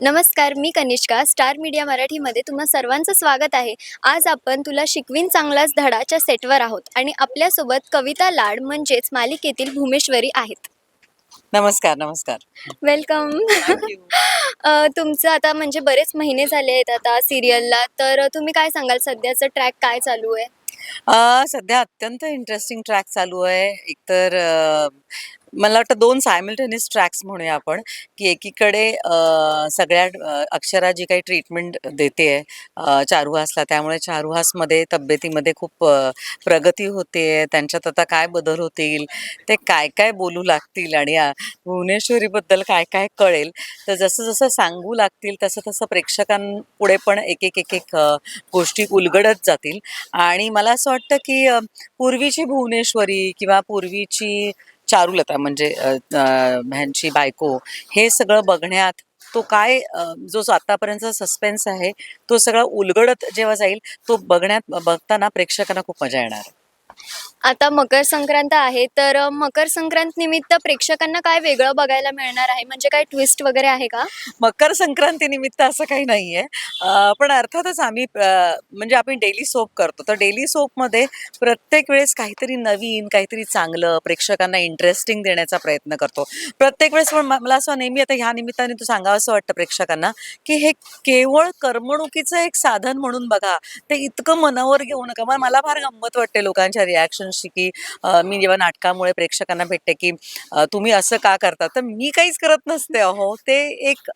नमस्कार मी Kanishka star media मराठीमध्ये तुम्हा सर्वांचं स्वागत आहे. आज आपण तुला शिकवीन चांगलाच धडाच्या सेटवर आहोत आणि आपल्यासोबत कविता लाड म्हणजेच मालिकेतील भूमेश्वरी आहेत. नमस्कार नमस्कार. वेलकम. तुमचं आता म्हणजे बरेच महिने झाले आहेत आता सिरियलला तर तुम्ही काय सांगाल? सध्याचं ट्रॅक काय चालू आहे? सध्या अत्यंत इंटरेस्टिंग ट्रॅक चालू आहे. एकतर मला वाटतं दोन सायमल्टेनियस ट्रॅक्स म्हणूया आपण की एकीकडे सगळ्या अक्षरा जी काही ट्रीटमेंट देते आहे चारुहासला त्यामुळे चारुहासमध्ये तब्येतीमध्ये खूप प्रगती होते त्यांच्यात आता काय बदल होतील ते काय काय बोलू लागतील आणि भुवनेश्वरीबद्दल काय काय कळेल तर जसं जसं सांगू लागतील तसं तसं प्रेक्षकांपुढे पण एक एक एक एक गोष्टी उलगडत जातील. आणि मला असं वाटतं की पूर्वीची भुवनेश्वरी किंवा पूर्वीची चारुलता म्हणजे ह्यांची बायको हे सगळं बघण्यात तो काय जो जो आतापर्यंतचा सस्पेन्स आहे तो सगळा उलगडत जेव्हा जाईल तो बघण्यात बघताना प्रेक्षकांना खूप मजा येणार. आता मकर संक्रांत आहे तर अ, मकर संक्रांत निमित्त प्रेक्षकांना काय वेगळं बघायला मिळणार आहे? म्हणजे काय ट्विस्ट वगैरे आहे का? मकर संक्रांती निमित्त असं काही नाहीये. अं, पण अर्थातच आम्ही अं, म्हणजे आम्ही डेली सोप करतो. तर डेली सोपमध्ये प्रत्येक वेळेस काहीतरी नवीन काहीतरी चांगलं प्रेक्षकांना इंटरेस्टिंग देण्याचा प्रयत्न करतो. प्रत्येक वेळेस पण म- मला असं नेहमी आता ह्या निमित्ताने तू सांगावं असं वाटतं प्रेक्षकांना की हे केवळ करमणुकीचं एक साधन म्हणून बघा. ते इतकं मनावर घेऊ नका. मला फार गंमत वाटते लोकांच्या रिॲक्शन की मी जेव्हा नाटकामुळे प्रेक्षकांना भेटते की तुम्ही असं का करता? तर मी काहीच करत नसते अहो. ते एक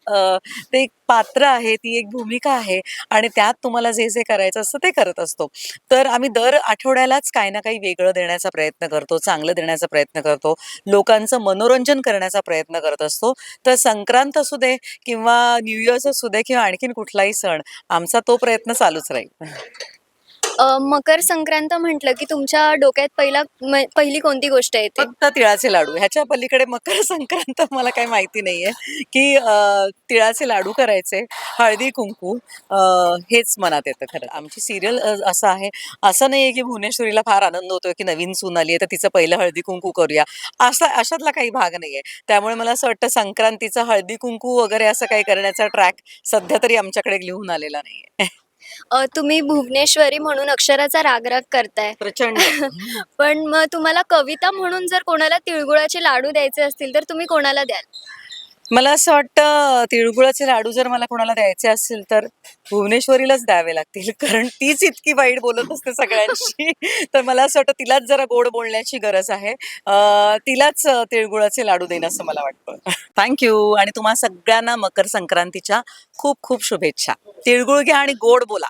ते एक पात्र आहे ती एक भूमिका आहे आणि त्यात तुम्हाला जे जे करायचं असतं ते करत असतो. तर आम्ही दर आठवड्यालाच काही ना काही वेगळं देण्याचा प्रयत्न करतो चांगलं देण्याचा प्रयत्न करतो लोकांचं मनोरंजन करण्याचा प्रयत्न करत असतो. तर संक्रांत असू दे किंवा न्यू इयर्स असू दे किंवा आणखीन कुठलाही सण आमचा तो प्रयत्न चालूच राहील. मकर संक्रांत म्हटलं की तुमच्या डोक्यात पहिला म- पहिली कोणती गोष्ट येते फक्त तिळाचे लाडू. ह्याच्या पलीकडे मकर संक्रांत मला काही माहिती नाहीये. की अं, तिळाचे लाडू करायचे हळदी कुंकू अं, हेच मनात येतं खरं आमची सिरियल असं आहे. असं नाहीये की भुवनेश्वरीला फार आनंद होतोय की नवीन सून आली आहे तर तिचं पहिलं हळदी कुंकू करूया. असा अशातला काही भाग नाहीये. त्यामुळे मला असं वाटतं संक्रांतीचं हळदी कुंकू वगैरे असं काही करण्याचा ट्रॅक सध्या तरी आमच्याकडे लिहून आलेला नाहीये. अ, तुम्ही भुवनेश्वरी म्हणून अक्षराचा रागराग करताय. प्रचंड. पण मग तुम्हाला कविता म्हणून जर कोणाला तिळगुळाचे लाडू द्यायचे असतील तर तुम्ही कोणाला द्याल? मला असं वाटतं तिळगुळाचे लाडू जर मला कोणाला द्यायचे असतील तर भुवनेश्वरीलाच द्यावे लागतील. कारण तीच इतकी वाईट बोलत असते सगळ्यांशी. तर मला असं वाटतं तिलाच जरा गोड बोलण्याची गरज आहे. तिलाच तिळगुळाचे लाडू देईन असं मला वाटतं. थँक्यू आणि तुम्हा सगळ्यांना मकर संक्रांतीच्या खूप खूप शुभेच्छा. तिळगुळ घ्या आणि गोड बोला.